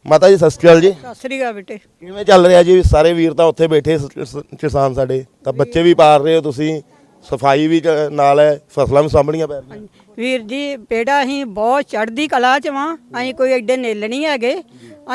ਮਾਤਾ ਜੀ ਸਤਿ ਸ਼੍ਰੀ ਅਕਾਲ ਜੀ। ਸਤਿ ਸ੍ਰੀ ਅਕਾਲ ਬੇਟੇ। ਕਿਵੇਂ ਚੱਲ ਰਿਹਾ ਜੀ? ਸਾਰੇ ਵੀਰ ਤਾਂ ਉੱਥੇ ਬੈਠੇ ਸ- ਸ- ਕਿਸਾਨ ਸਾਡੇ। ਤਾਂ ਬੱਚੇ ਵੀ ਪਾਲ ਰਹੇ ਹੋ ਤੁਸੀਂ। ਸਫ਼ਾਈ ਵੀ ਨਾਲ ਹੈ ਫਸਲਾਂ ਵੀ ਸਾਂਭਣੀਆਂ ਪੈ ਰਹੀਆਂ। ਵੀਰ ਜੀ ਬੇੜਾ ਅਸੀਂ ਬਹੁਤ ਚੜ੍ਹਦੀ ਕਲਾ ਚ ਵਾਂ। ਅਸੀਂ ਕੋਈ ਐਡੇ ਨਿੱਲ ਨਹੀਂ ਹੈਗੇ।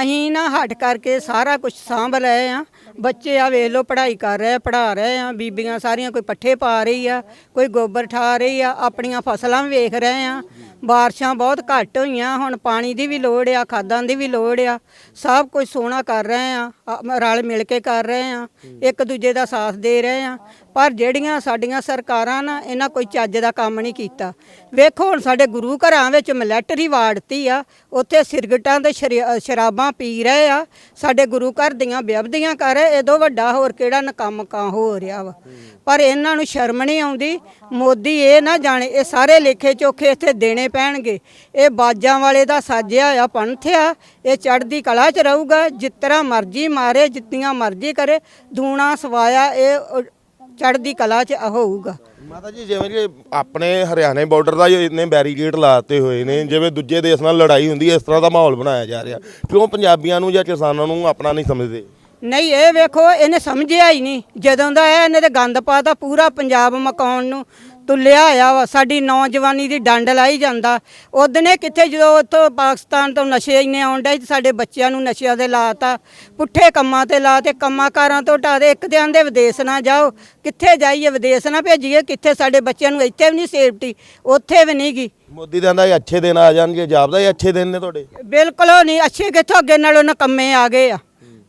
ਅਸੀਂ ਨਾ ਹਟ ਕਰਕੇ ਸਾਰਾ ਕੁਝ ਸਾਂਭ ਰਹੇ ਆ। ਬੱਚੇ ਆ ਵੇਖ ਲਓ, ਪੜ੍ਹਾਈ ਕਰ ਰਹੇ ਪੜ੍ਹਾ ਰਹੇ ਆ, ਬੀਬੀਆਂ ਸਾਰੀਆਂ ਕੋਈ ਪੱਠੇ ਪਾ ਰਹੀ ਆ, ਕੋਈ ਗੋਬਰ ਠਾ ਰਹੀ ਆ, ਆਪਣੀਆਂ ਫਸਲਾਂ ਵੀ ਵੇਖ ਰਹੇ ਆ। ਬਾਰਿਸ਼ਾਂ ਬਹੁਤ ਘੱਟ ਹੋਈਆਂ, ਹੁਣ ਪਾਣੀ ਦੀ ਵੀ ਲੋੜ ਆ, ਖਾਦਾਂ ਦੀ ਵੀ ਲੋੜ ਆ, ਸਭ ਕੁਝ ਸੋਹਣਾ ਕਰ ਰਹੇ ਆ, ਆ- ਰਲ ਮਿਲ ਕੇ ਕਰ ਰਹੇ ਆ, ਇੱਕ ਦੂਜੇ ਦਾ ਸਾਥ ਦੇ ਰਹੇ ਆ। ਪਰ ਜਿਹੜੀਆਂ ਸਾਡੀਆਂ ਸਰਕਾਰਾਂ ਨਾ, ਇਹਨਾਂ ਕੋਈ ਚੱਜ ਦਾ ਕੰਮ ਨਹੀਂ ਕੀਤਾ। ਵੇਖੋ ਹੁਣ ਸਾਡੇ ਗੁਰੂ ਘਰਾਂ ਵਿੱਚ ਮਿਲਟਰੀ ਵਾੜਤੀ ਆ, ਉੱਥੇ ਸਿਰਗਟਾਂ ਦੇ ਸ਼ਰੀ- ਸ਼ਰਾਬਾਂ ਪੀ ਰਹੇ ਆ। ਸਾਡੇ ਗੁਰੂ ਘਰ ਦੀਆਂ ਬਿਆਬਦੀਆਂ ਕਰ ਰਹੇ ਇਹਦੋਂ ਵੱਡਾ ਹੋਰ ਕਿਹੜਾ ਨਕਮ ਕਾਂ ਹੋ ਰਿਹਾ ਵਾ। ਪਰ ਇਹਨਾਂ ਨੂੰ ਸ਼ਰਮ ਨਹੀਂ ਆਉਂਦੀ। ਮੋਦੀ ਇਹ ਨਾ ਜਾਣੇ, ਇਹ ਸਾਰੇ ਲੇਖੇ ਚੋਖੇ ਇੱਥੇ ਦੇਣੇ ਪੈਣਗੇ। ਇਹ ਬਾਜਾਂ ਵਾਲੇ ਦਾ ਸਾਜਿਆ ਆ, ਪੰਥ ਆ। ਇਹ ਚੜ੍ਹਦੀ ਕਲਾ 'ਚ ਰਹੂਗਾ। ਜਿਸ ਤਰ੍ਹਾਂ ਮਰਜ਼ੀ ਮਾਰੇ ਜਿੱਤੀਆਂ ਮਰਜ਼ੀ ਕਰੇ। ਦੂਣਾ ਸਵਾਇਆ ਇਹ ਚੜ੍ਹਦੀ ਕਲਾ 'ਚ ਹੋਊਗਾ। ਮਾਤਾ ਜੀ ਜਿਵੇਂ ਕਿ ਆਪਣੇ ਹਰਿਆਣੇ ਬਾਰਡਰ ਦਾ ਇਹਨੇ ਬੈਰੀਕੇਡ ਲਾਤੇ ਹੋਏ ਨੇ ਜਿਵੇਂ ਦੂਜੇ ਦੇਸ਼ ਨਾਲ ਲੜਾਈ ਹੁੰਦੀ ਹੈ ਇਸ ਤਰ੍ਹਾਂ ਦਾ ਮਾਹੌਲ ਬਣਾਇਆ ਜਾ ਰਿਹਾ। ਕਿਉਂ ਪੰਜਾਬੀਆਂ ਨੂੰ ਜਾਂ ਕਿਸਾਨਾਂ ਨੂੰ ਆਪਣਾ ਨਹੀਂ ਸਮਝਦੇ? ਨਹੀਂ ਇਹ ਵੇਖੋ ਇਹਨੇ ਸਮਝਿਆ ਹੀ ਨਹੀਂ। ਜਦੋਂ ਦਾ ਇਹ ਇਹਨੇ ਤੇ ਗੰਦ ਪਾਤਾ ਪੂਰਾ ਪੰਜਾਬ ਮਕਾਉਣ ਨੂੰ ਤੁਲਿਆ ਹੋਇਆ ਵਾ ਸਾਡੀ ਨੌਜਵਾਨੀ ਦੀ ਡੰਡ ਲਾਈ ਜਾਂਦਾ। ਉਹਦਨੇ ਕਿੱਥੇ ਜਦੋਂ ਉੱਥੋਂ ਪਾਕਿਸਤਾਨ ਤੋਂ ਨਸ਼ੇ ਇੰਨੇ ਆਉਂਦੇ ਸਾਡੇ ਬੱਚਿਆਂ ਨੂੰ ਨਸ਼ਿਆਂ ਦੇ ਲਾਤਾ ਪੁੱਠੇ ਕੰਮਾਂ ਤੇ ਲਾਤੇ ਕੰਮਾਂ ਕਾਰਾਂ ਤੋਂ ਹਟਾ ਦੇ ਇੱਕ ਤੇ ਆਂਦੇ ਵਿਦੇਸ਼ ਨਾ ਜਾਓ ਕਿੱਥੇ ਜਾਈਏ ਵਿਦੇਸ਼ ਨਾ ਭੇਜੀਏ ਕਿੱਥੇ ਸਾਡੇ ਬੱਚਿਆਂ ਨੂੰ ਇੱਥੇ ਵੀ ਨਹੀਂ ਸੇਫਟੀ ਉੱਥੇ ਵੀ ਨਹੀਂ ਗੀ। ਮੋਦੀ ਦਾ ਕਹਿੰਦਾ ਇਹ ਅੱਛੇ ਦਿਨ ਆ ਜਾਣਗੇ ਜਾਪਦਾ ਇਹ ਅੱਛੇ ਦਿਨ ਨੇ ਤੁਹਾਡੇ? ਬਿਲਕੁਲ ਉਹ ਨਹੀਂ ਅੱਛੇ ਕਿੱਥੋਂ ਅੱਗੇ ਨਾਲੋਂ ਨਕੰਮੇ ਆ ਗਏ ਆ।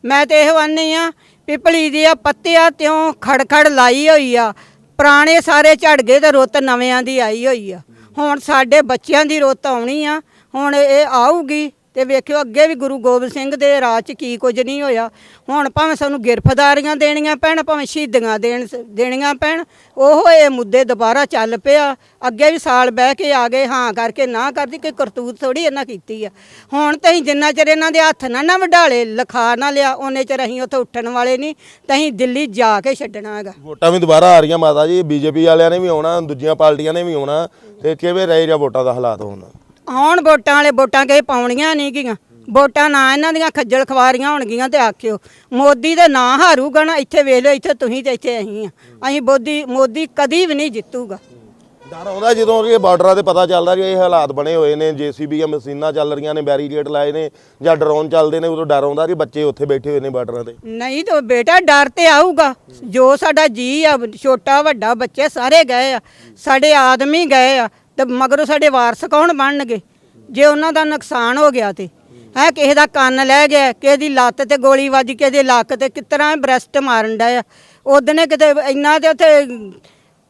ਮੈਂ ਤੇ ਇਹ ਆਨੀ ਆ ਪਿਪਲੀ ਦੀ ਆ ਪੱਤਿਆਂ ਤਿਉਂ ਖੜਖੜ ਲਾਈ ਹੋਈ ਆ। ਪੁਰਾਣੇ ਸਾਰੇ ਝੜ ਗਏ ਤੇ ਰੁੱਤ ਨਵਿਆਂ ਦੀ ਆਈ ਹੋਈ ਆ। ਹੁਣ ਸਾਡੇ ਬੱਚਿਆਂ ਦੀ ਰੁੱਤ ਆਉਣੀ ਆ। ਹੁਣ ਇਹ ਆਊਗੀ। ਤੇ ਵੇਖਿਓ ਅੱਗੇ ਵੀ ਗੁਰੂ ਗੋਬਿੰਦ ਸਿੰਘ ਦੇ ਰਾਜ 'ਚ ਕੀ ਕੁਝ ਨਹੀਂ ਹੋਇਆ। ਹੁਣ ਭਾਵੇਂ ਸਾਨੂੰ ਗ੍ਰਿਫਤਾਰੀਆਂ ਦੇਣੀਆਂ ਪੈਣ, ਭਾਵੇਂ ਸ਼ਹੀਦੀਆਂ ਦੇਣ, ਦੇਣੀਆਂ ਪੈਣ, ਉਹ ਇਹ ਮੁੱਦੇ ਦੁਬਾਰਾ ਚੱਲ ਪਿਆ। ਅੱਗੇ ਵੀ ਸਾਲ ਬਹਿ ਕੇ ਆ ਗਏ, ਹਾਂ ਕਰਕੇ ਨਾ ਕਰਦੀ, ਕੋਈ ਕਰਤੂਤ ਥੋੜੀ ਇਹਨਾਂ ਕੀਤੀ ਆ। ਹੁਣ ਤਾਂ ਅਸੀਂ ਜਿੰਨਾ ਚਿਰ ਇਹਨਾਂ ਦੇ ਹੱਥ ਨਾ ਨਾ ਵਡਾਲੇ, ਲਿਖਾ ਨਾ ਲਿਆ, ਉਹਨੇ ਚਿਰ ਅਸੀਂ ਉੱਥੇ ਉੱਠਣ ਵਾਲੇ ਨਹੀਂ, ਤਾਂ ਅਸੀਂ ਦਿੱਲੀ ਜਾ ਕੇ ਛੱਡਣਾ ਹੈਗਾ। ਵੋਟਾਂ ਵੀ ਦੁਬਾਰਾ ਆ ਰਹੀਆਂ ਮਾਤਾ ਜੀ, ਬੀਜੇਪੀ ਵਾਲਿਆਂ ਨੇ ਵੀ ਆਉਣਾ, ਦੂਜੀਆਂ ਪਾਰਟੀਆਂ ਨੇ ਵੀ ਆਉਣਾ, ਤੇ ਕਿਵੇਂ ਰਹੇ ਜਾਂ ਵੋਟਾਂ ਦਾ ਹਾਲਾਤ ਹੋਣਾ? ਆਉਣ ਵੋਟਾਂ ਵਾਲੇ ਵੋਟਾਂ ਕਿਸੇ ਪਾਉਣੀਆਂ ਨਹੀਂ ਗੀਆਂ। ਵੋਟਾਂ ਨਾ ਇਹਨਾਂ ਦੀਆਂ ਖੱਜਲ ਖਵਾਰੀਆਂ ਹੋਣਗੀਆਂ ਤੇ ਆਖਿਓ। ਮੋਦੀ ਦੇ ਨਾਂ ਹਾਰੂਗਾ ਨਾ ਇੱਥੇ ਵੇਖ ਲਓ ਇੱਥੇ ਤੁਸੀਂ ਤੇ ਇੱਥੇ ਅਸੀਂ ਆ। ਅਸੀਂ ਮੋਦੀ ਮੋਦੀ ਕਦੀ ਵੀ ਨਹੀਂ ਜਿੱਤੂਗਾ। ਡਰ ਆਉਂਦਾ ਜਦੋਂ ਇਹ ਬਾਰਡਰਾਂ ਤੇ ਪਤਾ ਚੱਲਦਾ ਕਿ ਇਹ ਹਾਲਾਤ ਬਣੇ ਹੋਏ ਨੇ ਜੀਸੀਬੀ ਮਸ਼ੀਨਾਂ ਚੱਲ ਰਹੀਆਂ ਨੇ ਬੈਰੀਕੇਡ ਲਾਏ ਨੇ ਜਾਂ ਡਰੋਨ ਚੱਲਦੇ ਨੇ ਉਦੋਂ ਡਰ ਆਉਂਦਾ ਕਿ ਬੱਚੇ ਉੱਥੇ ਬੈਠੇ ਹੋਏ ਨੇ ਬਾਰਡਰਾਂ ਤੇ। ਨਹੀਂ ਤਾਂ ਬੇਟਾ ਡਰ ਤੇ ਆਊਗਾ। ਜੋ ਸਾਡਾ ਜੀ ਆ ਛੋਟਾ ਵੱਡਾ ਬੱਚੇ ਸਾਰੇ ਗਏ ਆ। ਸਾਡੇ ਆਦਮੀ ਗਏ ਆ। ਤੇ ਮਗਰੋਂ ਸਾਡੇ ਵਾਰਸ ਕੌਣ ਬਣਨਗੇ? ਜੇ ਉਹਨਾਂ ਦਾ ਨੁਕਸਾਨ ਹੋ ਗਿਆ ਤੇ। ਹੈ, ਕਿਸੇ ਦਾ ਕੰਨ ਲੈ ਗਿਆ, ਕਿਸੇ ਦੀ ਲੱਤ ਤੇ ਗੋਲੀ ਵੱਜ ਕੇ ਇਹਦੇ ਲੱਕ ਤੇ ਕਿਸ ਤਰ੍ਹਾਂ ਬ੍ਰੈਸਟ ਮਾਰਨ ਡਿਆ ਉਹਦਨੇ ਕਿਤੇ ਇੰਨਾ ਤੇ ਉੱਥੇ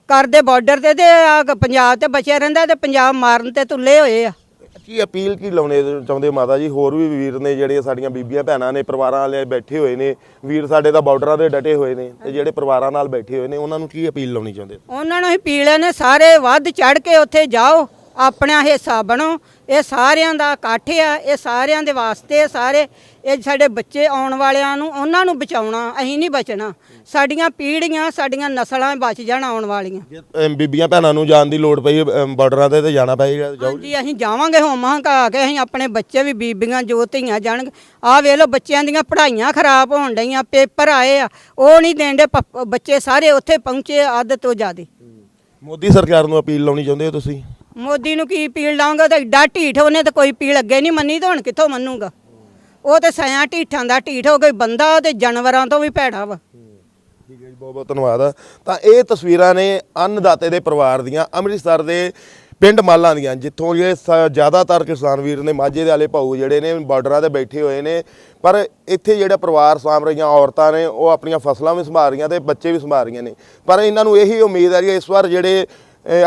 ਕਰਦੇ ਬਾਰਡਰ ਤੇ ਤੇ ਪੰਜਾਬ ਤੇ ਬਚਿਆ ਰਹਿੰਦਾ ਤੇ ਪੰਜਾਬ ਮਾਰਨ ਤੇ ਤੁੱਲੇ ਹੋਏ ਆ। ਕੀ ਅਪੀਲ ਕੀ ਲਾਉਣੇ ਚਾਹੁੰਦੇ ਮਾਤਾ ਜੀ? ਹੋਰ ਵੀ ਵੀਰ ਨੇ ਜਿਹੜੇ ਸਾਡੀਆਂ ਬੀਬੀਆਂ ਭੈਣਾਂ ਨੇ, ਪਰਿਵਾਰਾਂ ਵਾਲੇ ਬੈਠੇ ਹੋਏ ਨੇ, ਵੀਰ ਸਾਡੇ ਦਾ ਬਾਰਡਰਾਂ ਦੇ ਡਟੇ ਹੋਏ ਨੇ ਤੇ ਜਿਹੜੇ ਪਰਿਵਾਰਾਂ ਨਾਲ ਬੈਠੇ ਹੋਏ ਨੇ, ਉਹਨਾਂ ਨੂੰ ਕੀ ਅਪੀਲ ਲਾਉਣੀ ਚਾਹੁੰਦੇ ਉਹਨਾਂ ਨੂੰ ਅਪੀਲ ਪੀਲੇ ਨੇ, ਸਾਰੇ ਵੱਧ ਚੜ ਕੇ ਉੱਥੇ ਜਾਓ। ਆਪਣਾ ਹਿੱਸਾ ਬਣੋ। ਇਹ ਸਾਰਿਆਂ ਦਾ ਇਕੱਠ ਆ। ਇਹ ਸਾਰਿਆਂ ਦੇ ਵਾਸਤੇ ਸਾਰੇ। ਇਹ ਸਾਡੇ ਬੱਚੇ ਆਉਣ ਵਾਲਿਆਂ ਨੂੰ ਉਹਨਾਂ ਨੂੰ ਬਚਾਉਣਾ ਅਸੀਂ ਨਹੀਂ ਬਚਣਾ। ਸਾਡੀਆਂ ਪੀੜ੍ਹੀਆਂ ਸਾਡੀਆਂ ਨਸਲਾਂ ਬਚ ਜਾਣ ਆਉਣ ਵਾਲੀਆਂ। ਜੇ ਅਮ, ਬੀਬੀਆਂ ਭੈਣਾਂ ਨੂੰ ਜਾਣ ਦੀ ਲੋੜ ਪਈ ਅਮ, ਬਾਰਡਰਾਂ ਤੇ ਤੇ ਜਾਣਾ ਪਏਗਾ ਜਾਓ ਹਾਂਜੀ ਅਸੀਂ ਜਾਵਾਂਗੇ ਹੋਮਾਂ ਕਾ ਕੇ ਅਸੀਂ ਆਪਣੇ ਬੱਚੇ ਵੀ ਬੀਬੀਆਂ ਜੋ ਧੀਆਂ ਜਾਣਗੇ। ਆਹ ਵੇਖ ਲਓ ਬੱਚਿਆਂ ਦੀਆਂ ਪੜ੍ਹਾਈਆਂ ਖਰਾਬ ਹੋਣ ਡਈਆਂ ਪੇਪਰ ਆਏ ਆ। ਉਹ ਨਹੀਂ ਦੇਂਦੇ ਬੱਚੇ ਸਾਰੇ ਉੱਥੇ ਪਹੁੰਚੇ ਅੱਧ ਤੋਂ ਜ਼ਿਆਦੇ। ਮੋਦੀ ਸਰਕਾਰ ਨੂੰ ਅਪੀਲ ਲਾਉਣੀ ਚਾਹੁੰਦੇ ਹੋ ਤੁਸੀਂ? ਮੋਦੀ ਨੂੰ ਕੀ ਪੀੜ ਲਾਉਂਗਾ ਤਾਂ ਏਡਾ ਢੀਠ, ਉਹਨੇ ਤਾਂ ਕੋਈ ਪੀੜ ਅੱਗੇ ਨਹੀਂ ਮੰਨੀ ਤਾਂ ਹੁਣ ਕਿੱਥੋਂ ਮੰਨੂਗਾ? ਉਹ ਤੇ ਸਿਆਂ ਢੀਠਾਂ ਦਾ ਢੀਠ ਹੋ ਕੋਈ ਬੰਦਾ ਤੇ ਜਾਨਵਰਾਂ ਤੋਂ ਵੀ ਭੈੜਾ ਵਾ। ਠੀਕ ਹੈ ਜੀ, ਬਹੁਤ ਬਹੁਤ ਧੰਨਵਾਦ। ਤਾਂ ਇਹ ਤਸਵੀਰਾਂ ਨੇ ਅੰਨਦਾਤੇ ਦੇ ਪਰਿਵਾਰ ਦੀਆਂ, ਅੰਮ੍ਰਿਤਸਰ ਦੇ ਪਿੰਡ ਮਾਲਾਂ ਦੀਆਂ, ਜਿੱਥੋਂ ਜਿਹੜੇ ਜ਼ਿਆਦਾਤਰ ਕਿਸਾਨ ਵੀਰ ਨੇ ਮਾਝੇ ਦੇ ਵਾਲੇ ਭਾਊ ਜਿਹੜੇ ਨੇ, ਬਾਰਡਰਾਂ ਤੇ ਬੈਠੇ ਹੋਏ ਨੇ। ਪਰ ਇੱਥੇ ਜਿਹੜਾ ਪਰਿਵਾਰ ਸਾਂਭ ਰਹੀਆਂ ਔਰਤਾਂ ਨੇ, ਉਹ ਆਪਣੀਆਂ ਫਸਲਾਂ ਵੀ ਸੰਭਾਲ ਰਹੀਆਂ ਤੇ ਬੱਚੇ ਵੀ ਸੰਭਾਲ ਰਹੀਆਂ ਨੇ। ਪਰ ਇਹਨਾਂ ਨੂੰ ਇਹੀ ਉਮੀਦ ਹੈ ਕਿ ਇਸ ਵਾਰ ਜਿਹੜੇ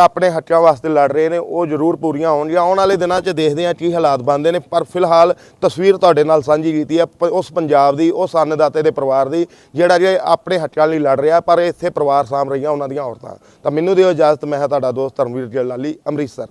ਆਪਣੇ ਹੱਕਾਂ ਵਾਸਤੇ ਲੜ ਰਹੇ ਨੇ, ਉਹ ਜ਼ਰੂਰ ਪੂਰੀਆਂ ਹੋਣਗੀਆਂ। ਆਉਣ ਵਾਲੇ ਦਿਨਾਂ 'ਚ ਦੇਖਦੇ ਹਾਂ ਕੀ ਹਾਲਾਤ ਬਣਦੇ ਨੇ, ਪਰ ਫਿਲਹਾਲ ਤਸਵੀਰ ਤੁਹਾਡੇ ਨਾਲ ਸਾਂਝੀ ਕੀਤੀ ਹੈ ਪ- ਉਸ ਪੰਜਾਬ ਦੀ, ਉਸ ਅੰਨਦਾਤੇ ਦੇ ਪਰਿਵਾਰ ਦੀ, ਜਿਹੜਾ ਜੇ ਆਪਣੇ ਹੱਕਾਂ ਲਈ ਲੜ ਰਿਹਾ, ਪਰ ਇੱਥੇ ਪਰਿਵਾਰ ਸਾਂਭ ਰਹੀਆਂ ਉਹਨਾਂ ਦੀਆਂ ਔਰਤਾਂ। ਤਾਂ ਮੈਨੂੰ ਦਿਓ ਇਜਾਜ਼ਤ, ਮੈਂ ਹਾਂ ਤੁਹਾਡਾ ਦੋਸਤ ਧਰਮਵੀਰ ਜਲਾਲੀ, ਅੰਮ੍ਰਿਤਸਰ।